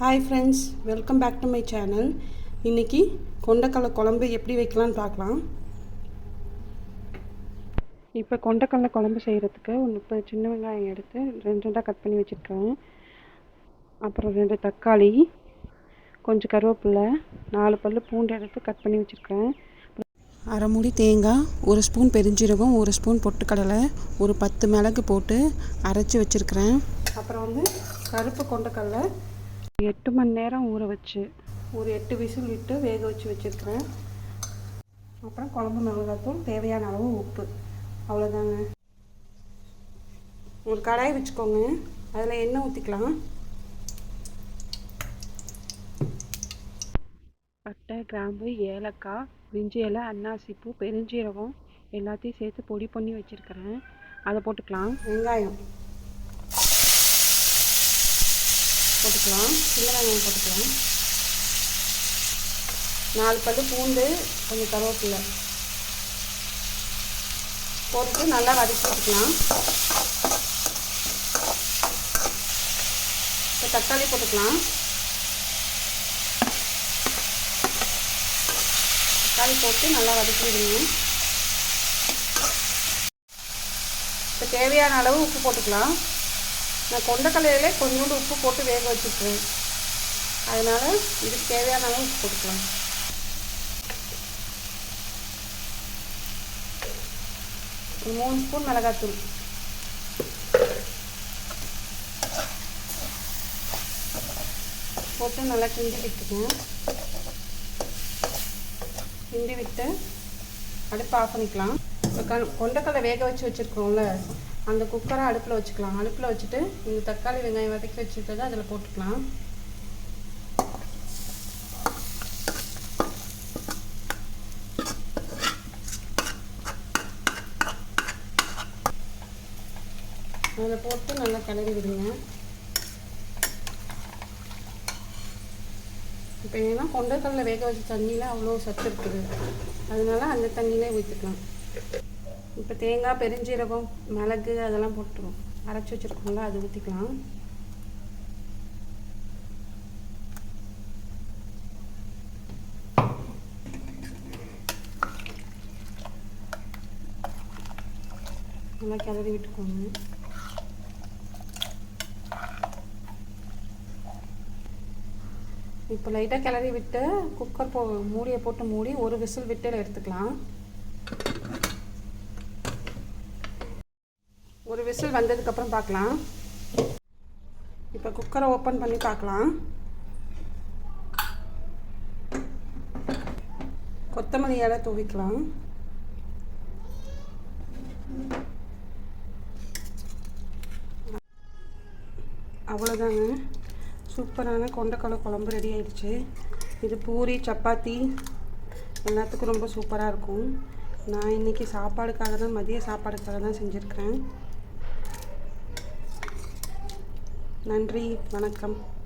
Hi friends welcome back to my channel இன்றைக்கி கொண்டக்கடலை குழம்பு எப்படி வைக்கலான்னு பார்க்கலாம். இப்போ கொண்டக்கடலை குழம்பு செய்கிறதுக்கு ஒரு முப்பது சின்ன வெங்காயம் எடுத்து ரெண்டு ரெண்டாக கட் பண்ணி வச்சுருக்கேன். அப்புறம் ரெண்டு தக்காளி கொஞ்சம் கருவேப்பிலை நாலு பல் பூண்டு எடுத்து கட் பண்ணி வச்சுருக்கேன். அரை மூடி தேங்காய் ஒரு ஸ்பூன் பெருஞ்சீரகம் ஒரு ஸ்பூன் பொட்டுக்கடலை ஒரு பத்து மிளகு போட்டு அரைச்சி வச்சுருக்கிறேன். அப்புறம் வந்து கருப்பு கொண்டக்கடலை எட்டு மணி நேரம் ஊற வச்சு. ஒரு எட்டு விசில் விட்டு வேக வச்சு வச்சுருக்கிறேன். அப்புறம் குழம்பு மிளகாத்தூள் தேவையான அளவு உப்பு. அவ்வளோதாங்க ஒரு கடாய் வச்சுக்கோங்க. அதில் எண்ணெய் ஊற்றிக்கலாம் பட்டை கிராம்பு ஏலக்காய் பிரிஞ்சி இலை அன்னாசிப்பூ பெருஞ்சீரகம் எல்லாத்தையும் சேர்த்து பொடி பண்ணி வச்சுருக்கிறேன். அதை போட்டுக்கலாம். வெங்காயம். போட்டுக்கலாம். சின்ன வெங்காயம் போட்டுக்கலாம். நாலு பல்லு பூண்டு கொஞ்சம் கருவேப்பிலை போட்டு நல்லா வதக்கி விட்டுக்கலாம் இப்போ தக்காளி போட்டுக்கலாம். தக்காளி போட்டு நல்லா வதக்கி விடுங்க இப்போ தேவையான அளவு உப்பு போட்டுக்கலாம். நான் கொண்டக்கடலையிலே கொஞ்சோண்டு உப்பு போட்டு வேக வச்சுருக்கேன் அதனால் இதுக்கு தேவையான அளவு உப்பு போட்டுக்கலாம். ஒரு மூணு ஸ்பூன் மிளகாத்தூள். போட்டு நல்லா கிண்டி விட்டுக்கணும் கிண்டி விட்டு அடுப்பு ஆஃப் பண்ணிக்கலாம். இப்போ கொண்டக்கடலை வேக வச்சு வச்சுருக்கோம்ல அந்த குக்கரை அடுப்பில் வச்சுக்கலாம். அடுப்பில் வச்சுட்டு இந்த தக்காளி வெங்காயம் வதக்கி வச்சுருக்கதை அதில் போட்டுக்கலாம். அதில் போட்டு நல்லா கிளறி விடுங்க. இப்போ ஏன்னா கொண்டக்கடலை வேக வச்ச தண்ணியில் அவ்வளோ சத்து இருக்குது. அதனால அந்த தண்ணியிலே ஊற்றிக்கலாம் இப்போ தேங்காய் பெருஞ்சீரகம் மிளகு அதெல்லாம் போட்டுருவோம். அரைச்சி வச்சுருக்கோம்ல அது ஊற்றிக்கலாம் நல்லா கிளறி விட்டுக்கோங்க. இப்போ லைட்டாக கிளறி விட்டு குக்கர் போ மூடியை போட்டு மூடி ஒரு விசில் விட்டு எடுத்துக்கலாம். ஒரு விசில் வந்ததுக்கப்புறம் பார்க்கலாம். இப்போ குக்கரை ஓப்பன் பண்ணி பார்க்கலாம். கொத்தமல்லி இலை தூவிக்கலாம். அவ்வளோதாங்க சூப்பரான கொண்டக்கடலை குழம்பு ரெடி ஆயிடுச்சு. இது பூரி சப்பாத்தி எல்லாத்துக்கும் ரொம்ப சூப்பராக இருக்கும். நான் இன்றைக்கி சாப்பாடுக்காக தான் மதிய சாப்பாடுக்காக தான் செஞ்சுருக்கிறேன். நன்றி வணக்கம்.